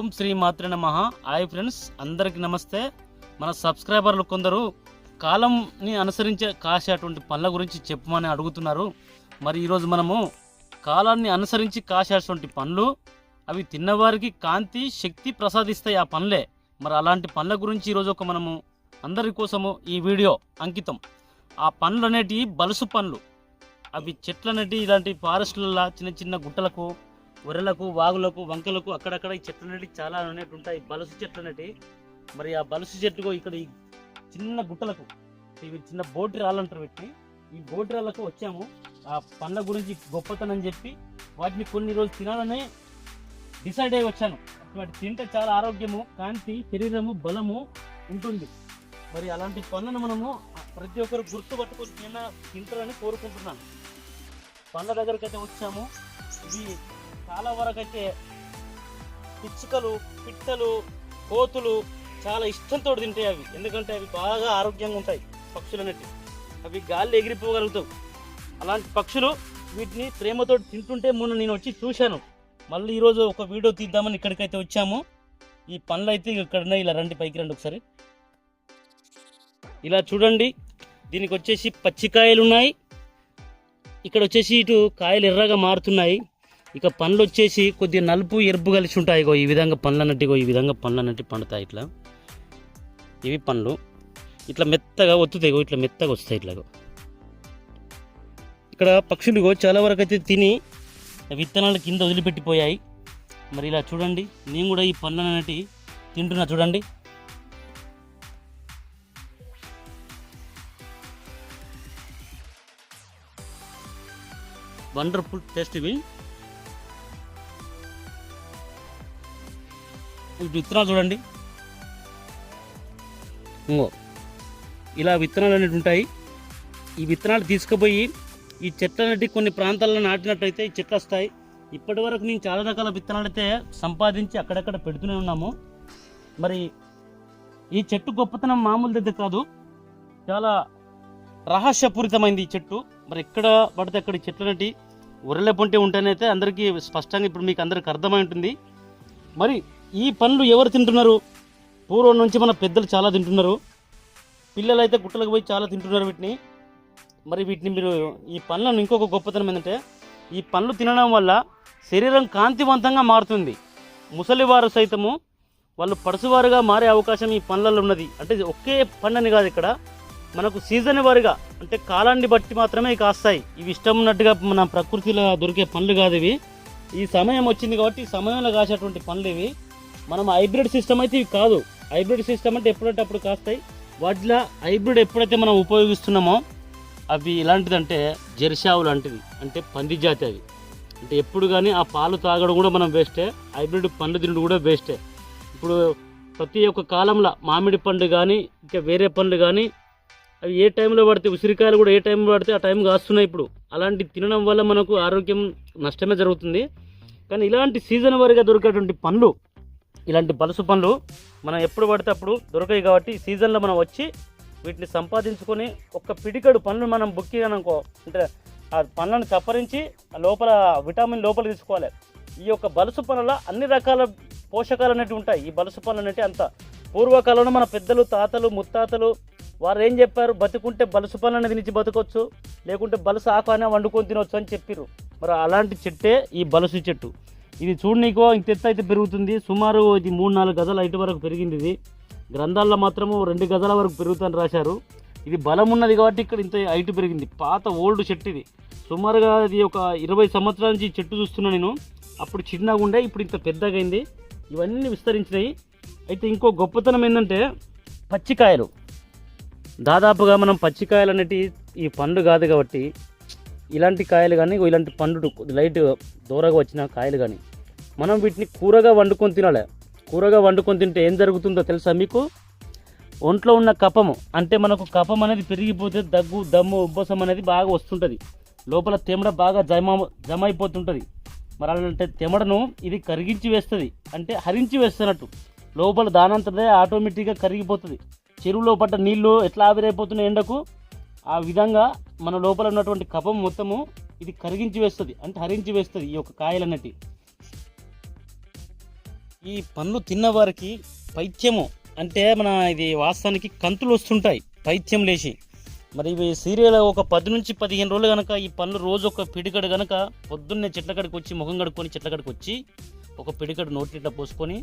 ఓం శ్రీ మాత్ర నమ. Hi friends అందరికీ నమస్తే. మన సబ్స్క్రైబర్లు కొందరు కాలంని అనుసరించే కాసేటువంటి పళ్ళ గురించి చెప్పమని అడుగుతున్నారు. మరి ఈరోజు మనము కాలాన్ని అనుసరించి కాసేటువంటి పనులు అవి తిన్నవారికి కాంతి శక్తి ప్రసాదిస్తాయి ఆ పనులే. మరి అలాంటి పండ్ల గురించి ఈరోజు ఒక మనము అందరి కోసము ఈ వీడియో అంకితం. ఆ పనులు అనేటివి బలుసు పండ్లు అవి చెట్లు అనేటివి ఇలాంటి ఫారెస్ట్లలో చిన్న చిన్న గుట్టలకు ఒర్రెలకు వాగులకు వంకలకు అక్కడక్కడ ఈ చెట్లు అనేటివి చాలా అనేవి ఉంటాయి. బలుసు చెట్లు నటి మరి ఆ బలుసు చెట్టుకు ఇక్కడ ఈ చిన్న గుట్టలకు ఇవి చిన్న బోటి రాళ్ళు అంటారు పెట్టి ఈ బోటి రాళ్ళకు వచ్చాము. ఆ పండ్ల గురించి గొప్పతనం చెప్పి వాటిని కొన్ని రోజులు తినాలని డిసైడ్ అయ్యి వచ్చాను. వాటి తింటే చాలా ఆరోగ్యము కాంతి శరీరము బలము ఉంటుంది. మరి అలాంటి పనులను మనము ప్రతి ఒక్కరు గుర్తుపట్టుకొని తిన తింటారని కోరుకుంటున్నాను. పండ్ల దగ్గరికి అయితే వచ్చాము. ఇది చాలా వరకు అయితే పిచ్చుకలు పిట్టలు కోతులు చాలా ఇష్టంతో తింటాయి అవి. ఎందుకంటే అవి బాగా ఆరోగ్యంగా ఉంటాయి పక్షులు అనేవి అవి గాలి ఎగిరిపోగలుగుతావు. అలాంటి పక్షులు వీటిని ప్రేమతో తింటుంటే మొన్న నేను వచ్చి చూశాను. మళ్ళీ ఈరోజు ఒక వీడియో తీద్దామని ఇక్కడికైతే వచ్చాము. ఈ పండ్లు అయితే ఇక్కడ ఉన్నాయి ఇలా రండి పైకి రండి ఒకసారి. ఇలా చూడండి. దీనికి వచ్చేసి పచ్చికాయలు ఉన్నాయి ఇక్కడ వచ్చేసి ఇటు కాయలు ఎర్రగా మారుతున్నాయి. ఇక పండ్లు వచ్చేసి కొద్దిగా నలుపు ఎరుపు కలిసి ఉంటాయి ఇగో ఈ విధంగా పండ్లు అన్నట్టు ఈ విధంగా పండ్లు అన్నట్టు పండుతాయి ఇట్లా. ఇవి పండ్లు. ఇట్లా మెత్తగా ఒత్తుతాయి ఇట్లా మెత్తగా వస్తాయి ఇట్లాగో ఇక్కడ పక్షులుగో చాలా వరకు అయితే తిని విత్తనాలు కింద వదిలిపెట్టిపోయాయి. మరి ఇలా చూడండి నేను కూడా ఈ పండ్లు అనేటి తింటున్నా చూడండి. వండర్ఫుల్ టేస్ట్ ఇవి. ఈ విత్తనాలు చూడండి. ఇంకో ఇలా విత్తనాలు అనేవి ఉంటాయి. ఈ విత్తనాలు తీసుకుపోయి ఈ చెట్లు కొన్ని ప్రాంతాల్లో నాటినట్టయితే ఈ చెట్లు వస్తాయి. ఇప్పటి వరకు నేను చాలా రకాల విత్తనాలు అయితే సంపాదించి అక్కడక్కడ పెడుతూనే ఉన్నాము. మరి ఈ చెట్టు గొప్పతనం మామూలు దగ్గర కాదు. చాలా రహస్యపూరితమైంది ఈ చెట్టు. మరి ఎక్కడ పడితే అక్కడ ఈ చెట్లు అనేటి ఉరలే ఉంటేనైతే అందరికీ స్పష్టంగా ఇప్పుడు మీకు అందరికి అర్థమై ఉంటుంది. మరి ఈ పండ్లు ఎవరు తింటున్నారు? పూర్వం నుంచి మన పెద్దలు చాలా తింటున్నారు. పిల్లలు అయితే గుట్టలకు పోయి చాలా తింటున్నారు వీటిని. మరి వీటిని మీరు ఈ పండ్లను ఇంకొక గొప్పతనం ఏంటంటే ఈ పండ్లు తినడం వల్ల శరీరం కాంతివంతంగా మారుతుంది. ముసలివారు సైతము వాళ్ళు పడుసువారుగా మారే అవకాశం ఈ పండ్లలో ఉన్నది. అంటే ఒకే పండని కాదు ఇక్కడ. మనకు సీజన్ వారిగా అంటే కాలాన్ని బట్టి మాత్రమే కాస్తాయి ఇవి ఇష్టం ఉన్నట్టుగా మన ప్రకృతిలో దొరికే పండ్లు కాదు ఇవి. ఈ సమయం వచ్చింది కాబట్టి సమయంలో కాసేటువంటి పండ్లు ఇవి. మనం హైబ్రిడ్ సిస్టమ్ అయితే ఇవి కాదు. హైబ్రిడ్ సిస్టమ్ అంటే ఎప్పుడంటే అప్పుడు కాస్తాయి? వాటిలో హైబ్రిడ్ ఎప్పుడైతే మనం ఉపయోగిస్తున్నామో అవి ఎలాంటిదంటే జెర్షావు లాంటివి. అంటే పంది జాతి అవి. అంటే ఎప్పుడు కానీ ఆ పాలు తాగడం కూడా మనం వేస్టే హైబ్రిడ్ పండ్లు తినడం కూడా వేస్టే. ఇప్పుడు ప్రతి ఒక్క కాలంలో మామిడి పండు కానీ ఇంకా వేరే పండ్లు కానీ అవి ఏ టైంలో పడితే ఉసిరికాయలు కూడా ఏ టైంలో పడితే ఆ టైం కాస్తున్నాయి ఇప్పుడు. అలాంటి తినడం వల్ల మనకు ఆరోగ్యం నష్టమే జరుగుతుంది. కానీ ఇలాంటి సీజన్ వారిగా దొరికేటువంటి పండ్లు ఇలాంటి పలుసు పనులు మనం ఎప్పుడు పడితే అప్పుడు దొరకాయి కాబట్టి ఈ సీజన్లో మనం వచ్చి వీటిని సంపాదించుకొని ఒక్క పిడికడు పనులు మనం బుక్ అనుకో అంటే ఆ పండ్లను చప్పరించి ఆ లోపల విటామిన్ లోపల తీసుకోవాలి. ఈ యొక్క బలుసు పనుల అన్ని రకాల పోషకాలు అనేవి ఉంటాయి. ఈ బలుసు పనులు అనేవి అంత పూర్వకాలంలో మన పెద్దలు తాతలు ముత్తాతలు వారు ఏం చెప్పారు? బతుకుంటే బలుసు పనులు అనేది తినిచి బతకొచ్చు లేకుంటే బలుసు ఆకు అనే వండుకొని తినొచ్చు అని చెప్పారు మరి అలాంటి చెట్టే ఈ బలుసు చెట్టు. ఇది చూడు నీకో ఇంత అయితే పెరుగుతుంది. సుమారు ఇది మూడు నాలుగు గజాల హైట్ వరకు పెరిగింది ఇది. గ్రంథాల్లో మాత్రము రెండు గజాల వరకు పెరుగుతుందని రాశారు. ఇది బలం ఉన్నది కాబట్టి ఇక్కడ ఇంత హైట్ పెరిగింది. పాత ఓల్డ్ చెట్టు ఇది. సుమారుగా ఇది ఒక ఇరవై సంవత్సరాల నుంచి చెట్టు చూస్తున్నా నేను. అప్పుడు చిన్నగా ఉండే ఇప్పుడు ఇంత పెద్దగా అయింది. ఇవన్నీ విస్తరించినాయి. అయితే ఇంకో గొప్పతనం ఏంటంటే పచ్చికాయలు. దాదాపుగా మనం పచ్చికాయలు అనేటి ఈ పండు కాదు కాబట్టి ఇలాంటి కాయలు కానీ ఇలాంటి పండు లైట్ దూరగా వచ్చిన కాయలు కానీ మనం వీటిని కూరగా వండుకొని తినాలి. కూరగా వండుకొని తింటే ఏం జరుగుతుందో తెలుసా మీకు? ఒంట్లో ఉన్న కపము అంటే మనకు కఫం అనేది పెరిగిపోతే దగ్గు దమ్ము ఉబ్బసం అనేది బాగా వస్తుంటుంది. లోపల తెమడ బాగా జమ జమ అయిపోతుంటుంది మరి అలాంటి తెమడను ఇది కరిగించి వేస్తుంది. అంటే హరించి వేస్తున్నట్టు. లోపల దానంతదే ఆటోమేటిక్గా కరిగిపోతుంది. చెరువులో పడ్డ నీళ్ళు ఎట్లా ఆవిరైపోతున్నాయి ఎండకు? ఆ విధంగా మన లోపల ఉన్నటువంటి కఫం మొత్తము ఇది కరిగించి వేస్తుంది. అంటే హరించి వేస్తుంది ఈ యొక్క కాయలు అన్నట్టు ఈ పండ్లు తిన్నవారికి పైత్యము. అంటే మన ఇది వాస్తవానికి కంతులు వస్తుంటాయి పైత్యం లేచి. మరి ఇవి సీరియల్ ఒక పది నుంచి పదిహేను రోజులు కనుక ఈ పండ్లు రోజు ఒక పిడికడు కనుక పొద్దున్నే చెట్ల కాడికి వచ్చి ముఖం కడుక్కొని చెట్ల కాడికి వచ్చి ఒక పిడికడు నోటిట్లా పోసుకొని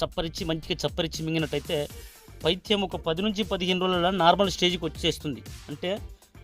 చప్పరిచ్చి మంచిగా చప్పరిచ్చి మింగినట్టయితే పైత్యం ఒక పది నుంచి పదిహేను రోజుల నార్మల్ స్టేజ్కి వచ్చేస్తుంది. అంటే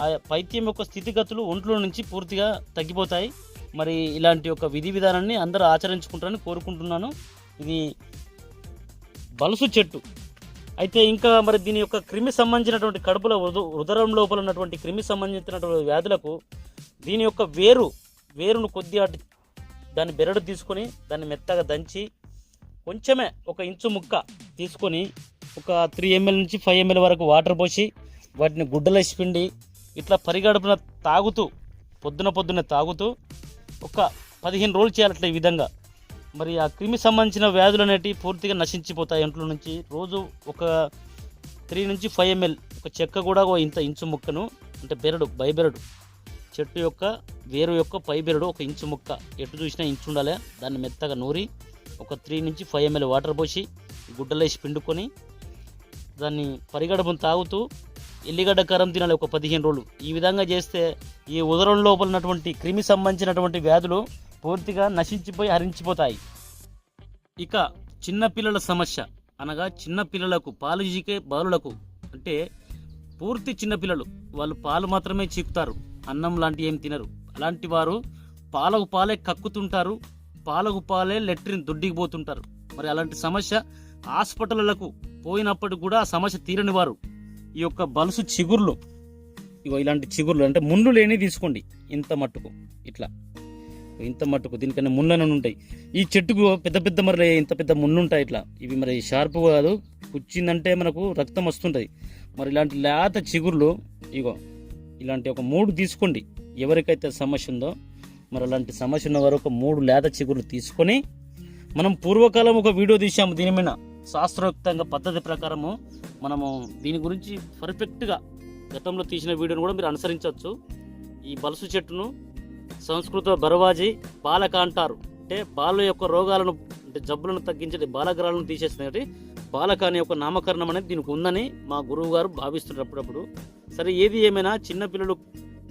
ఆ పైత్యం యొక్క స్థితిగతులు ఒంట్లో నుంచి పూర్తిగా తగ్గిపోతాయి. మరి ఇలాంటి ఒక విధి విధానాన్ని అందరూ ఆచరించుకుంటారని కోరుకుంటున్నాను. ఇది బలుసు చెట్టు. అయితే ఇంకా మరి దీని యొక్క క్రిమి సంబంధించినటువంటి కడుపులో ఉద- ఉదరం లోపల ఉన్నటువంటి క్రిమి సంబంధించినటువంటి వ్యాధులకు దీని యొక్క వేరు వేరును కొద్దిగా దాన్ని బెరడు తీసుకొని దాన్ని మెత్తగా దంచి కొంచెమే ఒక ఇంచు ముక్క తీసుకొని ఒక త్రీ ఎంఎల్ నుంచి ఫైవ్ ఎంఎల్ వరకు వాటర్ పోసి వాటిని గుడ్డలేసి పిండి ఇట్లా పరిగడుపున తాగుతూ పొద్దున పొద్దున తాగుతూ ఒక పదిహేను రోజులు చేయాలి అట్లా ఈ విధంగా. మరి ఆ క్రిమి సంబంధించిన వ్యాధులు అనేటివి పూర్తిగా నశించిపోతాయి ఇంట్లో నుంచి. రోజు ఒక త్రీ నుంచి ఫైవ్ ఎంఎల్ ఒక చెక్క కూడా ఓ ఇంత ఇంచు ముక్కను అంటే బెరడు బెరడు చెట్టు యొక్క వేరు యొక్క పై బెరడు ఒక ఇంచు ముక్క ఎటు చూసినా ఇంచు ఉండాలి. దాన్ని మెత్తగా నూరి ఒక త్రీ నుంచి ఫైవ్ ఎంఎల్ వాటర్ పోసి గుడ్డలేసి పిండుకొని దాన్ని పరిగడపం తాగుతూ ఎల్లిగడ్డ కారం తినాలి ఒక పదిహేను రోజులు. ఈ విధంగా చేస్తే ఈ ఉదరం లోపల ఉన్నటువంటి క్రిమి సంబంధించినటువంటి వ్యాధులు పూర్తిగా నశించిపోయి హరించిపోతాయి ఇక చిన్నపిల్లల సమస్య. అనగా చిన్నపిల్లలకు పాలు చీకే బాలులకు. అంటే పూర్తి చిన్నపిల్లలు వాళ్ళు పాలు మాత్రమే చీకుతారు. అన్నం లాంటి ఏం తినరు. అలాంటి వారు పాలకు పాలే కక్కుతుంటారు. పాలకు పాలే లెట్రిన్ దొడ్డికి పోతుంటారు. మరి అలాంటి సమస్య హాస్పిటళ్ళకు పోయినప్పటికి కూడా ఆ సమస్య తీరని వారు. ఈ యొక్క బలుసు చిగుర్లు. ఇగో ఇలాంటి చిగుర్లు. అంటే ముళ్ళు లేని తీసుకోండి. ఇంత మట్టుకు. ఇట్లా. ఇంత మట్టుకు దీనికన్నా ముళ్ళని ఉంటాయి. ఈ చెట్టుకు పెద్ద పెద్ద మరి ఇంత పెద్ద ముళ్ళు ఉంటాయి ఇట్లా. ఇవి మరి షార్ప్ కాదు. కుచ్చిందంటే మనకు రక్తం వస్తుంటుంది. మరి ఇలాంటి లేత చిగుర్లు ఇగో ఇలాంటి ఒక మూడు తీసుకోండి. ఎవరికైతే సమస్య ఉందో మరి అలాంటి సమస్య ఉన్న వారు ఒక మూడు లేత చిగుర్లు తీసుకొని మనం పూర్వకాలం ఒక వీడియో తీసాము దీని మీద. శాస్త్రోక్తంగా పద్ధతి ప్రకారము మనము దీని గురించి పర్ఫెక్ట్గా గతంలో తీసిన వీడియోను కూడా మీరు అనుసరించవచ్చు. ఈ బలుసు చెట్టును సంస్కృత బరవాజీ బాలక అంటారు. అంటే బాల యొక్క రోగాలను అంటే జబ్బులను తగ్గించే బాలగ్రహాలను తీసేసినట్టు బాలక అనే ఒక నామకరణం అనేది దీనికి ఉందని మా గురువు గారు భావిస్తున్నప్పుడప్పుడు సరే ఏది ఏమైనా చిన్నపిల్లలు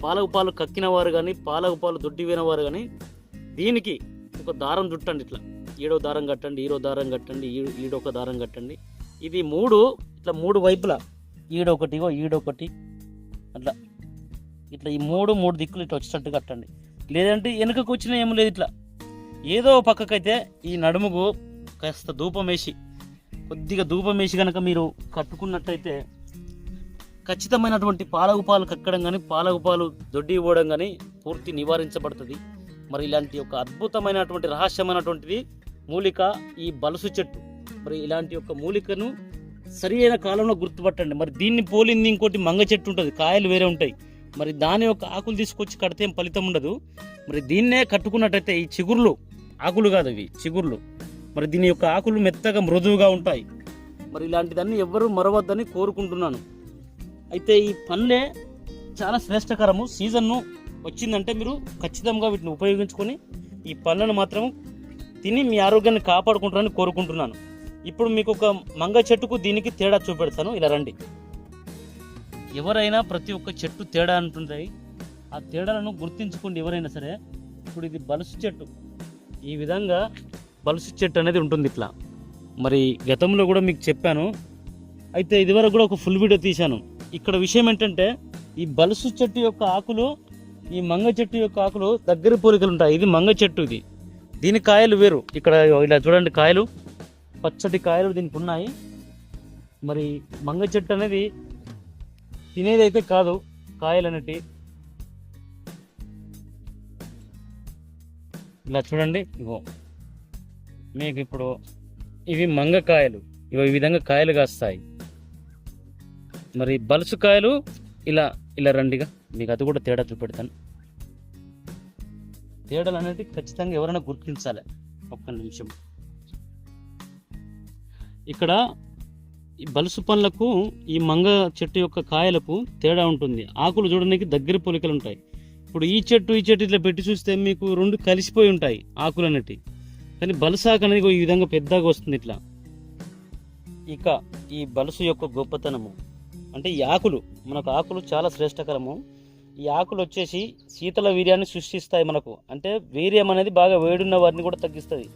పాలకు పాలు కక్కిన వారు కానీ పాలకు పాలు దొడ్డిపోయిన వారు కానీ దీనికి ఒక దారం చుట్టండి ఇట్లా. ఈడో దారం కట్టండి ఈరో దారం కట్టండి ఈడొక దారం కట్టండి. ఇది మూడు ఇట్లా మూడు వైపులా ఈడొకటిగో ఈడొకటి అట్లా. ఇట్లా ఈ మూడు మూడు దిక్కులు ఇట్లా వచ్చేటట్టు కట్టండి. లేదంటే వెనుకకు వచ్చిన ఏం లేదు ఇట్లా. ఏదో పక్కకైతే ఈ నడుముకు కాస్త ధూపం వేసి కొద్దిగా ధూపం వేసి కనుక మీరు కట్టుకున్నట్టయితే ఖచ్చితమైనటువంటి పాలగు పాలు కక్కడం కానీ పాలగు పాలు దొడ్డి ఇవ్వడం కానీ పూర్తి నివారించబడుతుంది. మరి ఇలాంటి ఒక అద్భుతమైనటువంటి రహస్యమైనటువంటిది మూలిక ఈ బలుసు చెట్టు. మరి ఇలాంటి యొక్క మూలికను సరి అయిన కాలంలో గుర్తుపట్టండి. మరి దీన్ని పోలింది ఇంకోటి మంగ చెట్టు ఉంటుంది కాయలు వేరే ఉంటాయి. మరి దాని యొక్క ఆకులు తీసుకొచ్చి కడితే ఏం ఫలితం ఉండదు. మరి దీన్నే కట్టుకున్నట్టయితే ఈ చిగుర్లు ఆకులు కాదు ఇవి చిగుర్లు. మరి దీని యొక్క ఆకులు మెత్తగా మృదువుగా ఉంటాయి. మరి ఇలాంటిదన్నీ ఎవ్వరూ మరవద్దని కోరుకుంటున్నాను. అయితే ఈ పళ్ళే చాలా శ్రేష్టకరము. సీజన్ను వచ్చిందంటే మీరు ఖచ్చితంగా వీటిని ఉపయోగించుకొని ఈ పళ్ళను మాత్రం తిని మీ ఆరోగ్యాన్ని కాపాడుకుంటారని కోరుకుంటున్నాను. ఇప్పుడు మీకు ఒక మంగ చెట్టుకు దీనికి తేడా చూపెడతాను. ఇలా రండి. ఎవరైనా ప్రతి ఒక్క చెట్టు తేడా అంటుంటాయి. ఆ తేడాలను గుర్తించుకోండి ఎవరైనా సరే. ఇప్పుడు ఇది బలుసు చెట్టు. ఈ విధంగా బలుసు చెట్టు అనేది ఉంటుంది ఇట్లా. మరి గతంలో కూడా మీకు చెప్పాను. అయితే ఇదివరకు కూడా ఒక ఫుల్ వీడియో తీశాను. ఇక్కడ విషయం ఏంటంటే ఈ బలుసు చెట్టు యొక్క ఆకులు ఈ మంగ చెట్టు యొక్క ఆకులు దగ్గర పోలికలు ఉంటాయి. ఇది మంగ చెట్టు ఇది. దీని కాయలు వేరు. ఇక్కడ ఇలా చూడండి కాయలు. పచ్చటి కాయలు దీనికి ఉన్నాయి. మరి మంగ చెట్టు అనేది తినేదైతే కాదు కాయలు అనేటి ఇలా చూడండి ఇగో. మీకు ఇప్పుడు ఇవి మంగకాయలు ఇవి ఈ విధంగా కాయలు కాస్తాయి. మరి బలుసు కాయలు ఇలా ఇలా రండిగా. మీకు అది కూడా తేడా చూపెడతాను. తేడాలు అనేది ఖచ్చితంగా ఎవరైనా గుర్తించాలి. ఒక్క నిమిషం. ఇక్కడ ఈ బలుసు పండ్లకు ఈ మంగ చెట్టు యొక్క కాయలకు తేడా ఉంటుంది. ఆకులు చూడడానికి దగ్గర పోలికలు ఉంటాయి. ఇప్పుడు ఈ చెట్టు ఈ చెట్టు ఇట్లా పెట్టి చూస్తే మీకు రెండు కలిసిపోయి ఉంటాయి ఆకులు అనేటివి కానీ బలుసాకు అనేది ఈ విధంగా పెద్దగా వస్తుంది ఇట్లా. ఇక ఈ బలుసు యొక్క గొప్పతనము. అంటే ఈ ఆకులు మనకు ఆకులు చాలా శ్రేష్టకరము. ఈ ఆకులు వచ్చేసి శీతల వీర్యాన్ని సృష్టిస్తాయి మనకు. అంటే వీర్యం అనేది బాగా వేడున్న వారిని కూడా తగ్గిస్తుంది.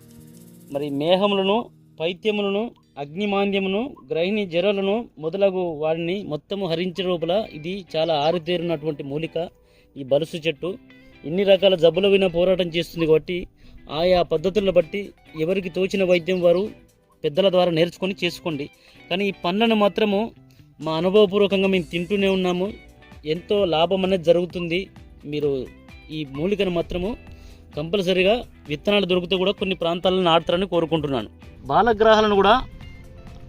మరి మేహములను పైత్యములను అగ్నిమాంద్యమును గ్రహిణి జరలను మొదలగు వాడిని మొత్తము హరించే లోపల ఇది చాలా ఆరితేరినటువంటి మూలిక ఈ బలుసు చెట్టు. ఇన్ని రకాల జబ్బుల విన పోరాటం చేస్తుంది కాబట్టి ఆయా పద్ధతులను బట్టి ఎవరికి తోచిన వైద్యం వారు పెద్దల ద్వారా నేర్చుకొని చేసుకోండి. కానీ ఈ పండ్లను మాత్రము మా అనుభవపూర్వకంగా మేము తింటూనే ఉన్నాము. ఎంతో లాభం అనేది జరుగుతుంది. మీరు ఈ మూలికను మాత్రము కంపల్సరీగా విత్తనాలు దొరికితే కూడా కొన్ని ప్రాంతాలను నాటుతారని కోరుకుంటున్నాను. బాలగ్రహాలను కూడా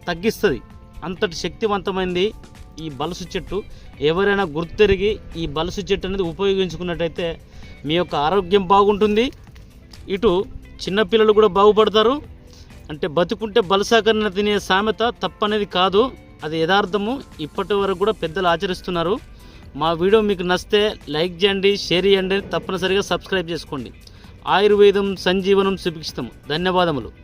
తగ్గిస్తుంది. అంతటి శక్తివంతమైంది ఈ బలసు చెట్టు. ఎవరైనా గుర్తెరిగి ఈ బలసు చెట్టు అనేది ఉపయోగించుకున్నట్టయితే మీ యొక్క ఆరోగ్యం బాగుంటుంది. ఇటు చిన్నపిల్లలు కూడా బాగుపడతారు. అంటే బతుకుంటే బలసాకరణ తినే సామెత తప్పనేది కాదు. అది యథార్థము. ఇప్పటి వరకు కూడా పెద్దలు ఆచరిస్తున్నారు. మా వీడియో మీకు నచ్చితే లైక్ చేయండి షేర్ చేయండి. తప్పనిసరిగా సబ్స్క్రైబ్ చేసుకోండి. ఆయుర్వేదం సంజీవనం సుభిక్షితం. ధన్యవాదములు.